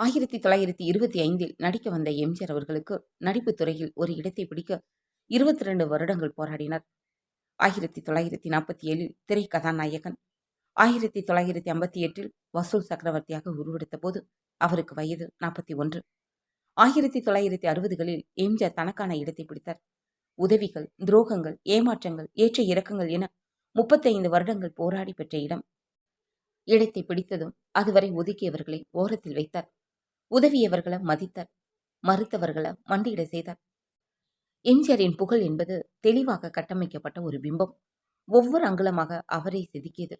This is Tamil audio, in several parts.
ஆயிரத்தி தொள்ளாயிரத்தி இருபத்தி ஐந்தில் நடிக்க வந்த எம்ஜிஆர் அவர்களுக்கு நடிப்புத் துறையில் ஒரு இடத்தை பிடிக்க இருபத்தி ரெண்டு வருடங்கள் போராடினார். ஆயிரத்தி தொள்ளாயிரத்தி நாற்பத்தி ஏழில் திரை கதாநாயகன் ஆயிரத்தி தொள்ளாயிரத்தி ஐம்பத்தி எட்டில் வசூல் சக்கரவர்த்தியாக உருவெடுத்த போது அவருக்கு வயது நாற்பத்தி ஒன்று. ஆயிரத்தி தொள்ளாயிரத்தி அறுபதுகளில் எம்ஜிஆர் தனக்கான இடத்தை பிடித்தார். உதவிகள் துரோகங்கள் ஏமாற்றங்கள் ஏற்ற இறக்கங்கள் என முப்பத்தைந்து வருடங்கள் போராடி பெற்ற இடம். இடத்தை பிடித்ததும் அதுவரை ஒதுக்கியவர்களை ஓரத்தில் வைத்தார். உதவியவர்களை மதித்தார் மறுத்தவர்களை மண்டியிட செய்தார் எம்ஜிஆரின் புகழ் என்பது தெளிவாக கட்டமைக்கப்பட்ட ஒரு பிம்பம். ஒவ்வொரு அங்குலமாக அவரை செதுக்கியது.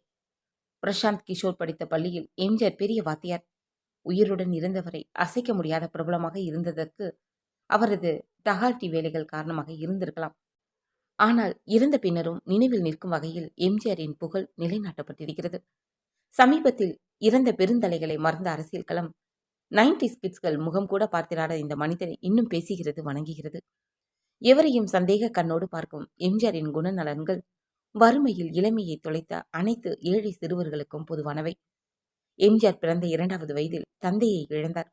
பிரசாந்த் கிஷோர் படித்த பள்ளியில் எம்ஜிஆர் பெரிய வாத்தியார். உயிருடன் இருந்தவரை அசைக்க முடியாத பிரபலமாக இருந்ததற்கு அவரது டகால்டி வேலைகள் காரணமாக இருந்திருக்கலாம். ஆனால் இறந்த பின்னரும் நினைவில் நிற்கும் வகையில் எம்ஜிஆரின் புகழ் நிலைநாட்டப்பட்டிருக்கிறது. சமீபத்தில் இறந்த பெருந்தலைகளை மறந்த அரசியல் களம் நைன்டி ஸ்பிட்ஸ்கள் முகம் கூட பார்த்திராத இந்த மனிதனை இன்னும் பேசுகிறது வணங்குகிறது. எவரையும் சந்தேக கண்ணோடு பார்க்கும் எம்ஜிஆரின் குணநலன்கள் வறுமையில் இளமையை தொலைத்த அனைத்து ஏழை சிறுவர்களுக்கும் பொதுவானவை. எம்ஜிஆர் பிறந்த இரண்டாவது வயதில் தந்தையை இழந்தார்.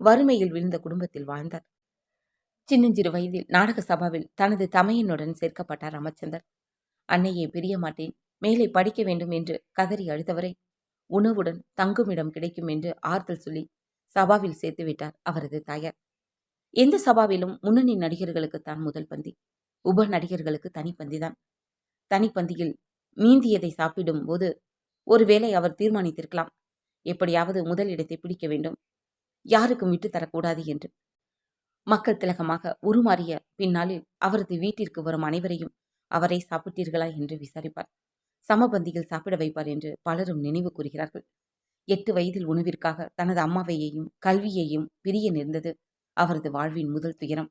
வறுமையில் விழுந்த குடும்பத்தில் வாழ்ந்தார். சின்னஞ்சிறு வயதில் நாடக சபாவில் தனது தமையனுடன் சேர்க்கப்பட்டார் ராமச்சந்தர் அன்னையை பிரிய மாட்டேன். மேலே படிக்க வேண்டும் என்று கதறி அழுதவரை. உணவுடன் தங்குமிடம் கிடைக்கும் என்று ஆறுதல் சொல்லி சபாவில் சேர்த்து விட்டார் அவரது தாயார். எந்த சபாவிலும் முன்னணி நடிகர்களுக்கு தான் முதல் பந்தி. உப நடிகர்களுக்கு தனிப்பந்திதான் தனிப்பந்தியில் மீந்தியதை சாப்பிடும் போது ஒருவேளை அவர் தீர்மானித்திருக்கலாம். எப்படியாவது முதல் இடத்தை பிடிக்க வேண்டும். யாருக்கும் விட்டு தரக்கூடாது என்று. மக்கள் திலகமாக உருமாறிய பின்னாளில் அவரது வீட்டிற்கு வரும் அனைவரையும் அவரை சாப்பிட்டீர்களா என்று விசாரிப்பார். சமபந்தியில் சாப்பிட வைப்பார் என்று பலரும் நினைவு கூறுகிறார்கள். எட்டு வயதில் உணவிற்காக தனது அம்மாவையையும் கல்வியையும் பிரிய நேர்ந்தது அவரது வாழ்வின் முதல் துயரம்.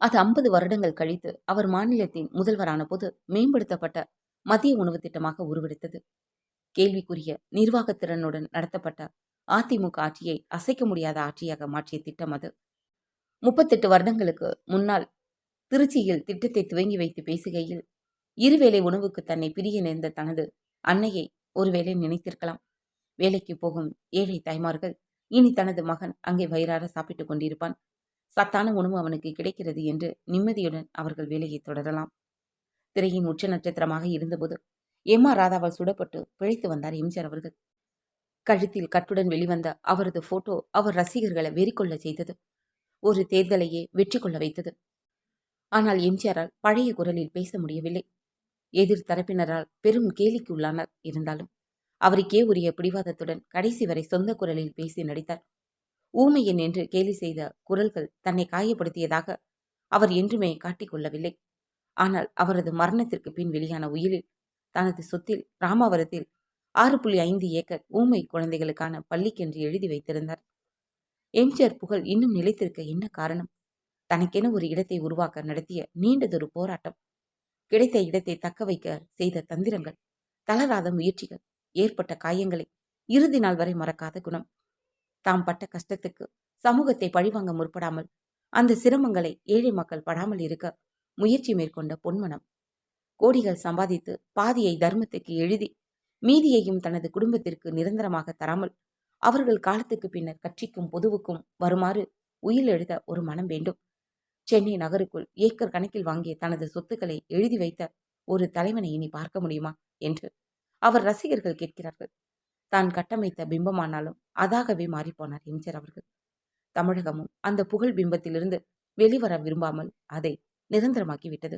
அது ஐம்பது வருடங்கள் கழித்து அவர் மாநிலத்தின் முதல்வரான போது மேம்படுத்தப்பட்ட மதிய உணவு திட்டமாக உருவெடுத்தது. கேள்விக்குரிய நிர்வாகத்திறனுடன் நடத்தப்பட்ட அதிமுக ஆட்சியை அசைக்க முடியாத ஆட்சியாக மாற்றிய திட்டம் அது. முப்பத்தெட்டு வருடங்களுக்கு முன்னால் திருச்சியில் திட்டத்தை துவங்கி வைத்து பேசுகையில் இருவேளை உணவுக்கு தன்னை பிரிய நேர்ந்த தனது அன்னையை ஒருவேளை நினைத்திருக்கலாம். வேலைக்கு போகும் ஏழை தாய்மார்கள் இனி தனது மகன் அங்கே வயிறார சாப்பிட்டுக் கொண்டிருப்பான். சத்தான உணவு அவனுக்கு கிடைக்கிறது என்று நிம்மதியுடன் அவர்கள் வேலையை தொடரலாம். திரையின் உச்ச நட்சத்திரமாக இருந்தபோது எம்மா ராதாவால் சுடப்பட்டு பிழைத்து வந்தார் எம்ஜிஆர் அவர்கள். கழுத்தில் கட்டுடன் வெளிவந்த அவரது போட்டோ அவர் ரசிகர்களை வெறிக்கொள்ள செய்தது. ஒரு தேர்தலையே வெற்றி கொள்ள வைத்தது. ஆனால் எம்ஜிஆரால் பழைய குரலில் பேச முடியவில்லை. எதிர் தரப்பினரால் பெரும் கேலிக்கு உள்ளானார். இருந்தாலும் அவருக்கே உரிய பிடிவாதத்துடன் கடைசி வரை சொந்த குரலில் பேசி நடித்தார். ஊமையன் என்று கேலி செய்த குரல்கள் தன்னை காயப்படுத்தியதாக அவர் என்றுமே காட்டிக்கொள்ளவில்லை. ஆனால் அவரது மரணத்திற்கு பின் வெளியான உயிரில் தனது சொத்தில் ராமாவரத்தில் ஆறு புள்ளி ஐந்து ஏக்கர் ஊமை குழந்தைகளுக்கான பள்ளிக்கென்று எழுதி வைத்திருந்தார். எம்ஜிஆர் புகழ் இன்னும் நிலைத்திருக்க என்ன காரணம்? தனக்கென ஒரு இடத்தை உருவாக்க நடத்திய நீண்டதொரு போராட்டம். கிடைத்த இடத்தை தக்க வைக்க செய்த தந்திரங்கள் தளராத முயற்சிகள் ஏற்பட்ட காயங்களை இறுதி நாள் வரை மறக்காத குணம். தாம் பட்ட கஷ்டத்துக்கு சமூகத்தை பழிவாங்க முற்படாமல் அந்த சிரமங்களை ஏழை மக்கள் படாமல் இருக்க முயற்சி மேற்கொண்ட பொன்மனம். கோடிகள் சம்பாதித்து பாதியை தர்மத்துக்கு எழுதி மீதியையும் தனது குடும்பத்திற்கு நிரந்தரமாக தராமல் அவர்கள் காலத்துக்கு பின்னர் கட்சிக்கும் பொதுவுக்கும் வருமாறு உயிர் எழுத ஒரு மனம் வேண்டும். சென்னை நகருக்குள் ஏக்கர் கணக்கில் வாங்கிய தனது சொத்துக்களை எழுதி வைத்த ஒரு தலைவனை இனி பார்க்க முடியுமா? என்று அவர் ரசிகர்கள் கேட்கிறார்கள். தான் கட்டமைத்த பிம்பமானாலும் அதாகவே மாறிப்போனார் எம்ஜிஆர் அவர்கள். தமிழகமும் அந்த புகழ் பிம்பத்திலிருந்து வெளிவர விரும்பாமல் அதை நிரந்தரமாக்கி விட்டது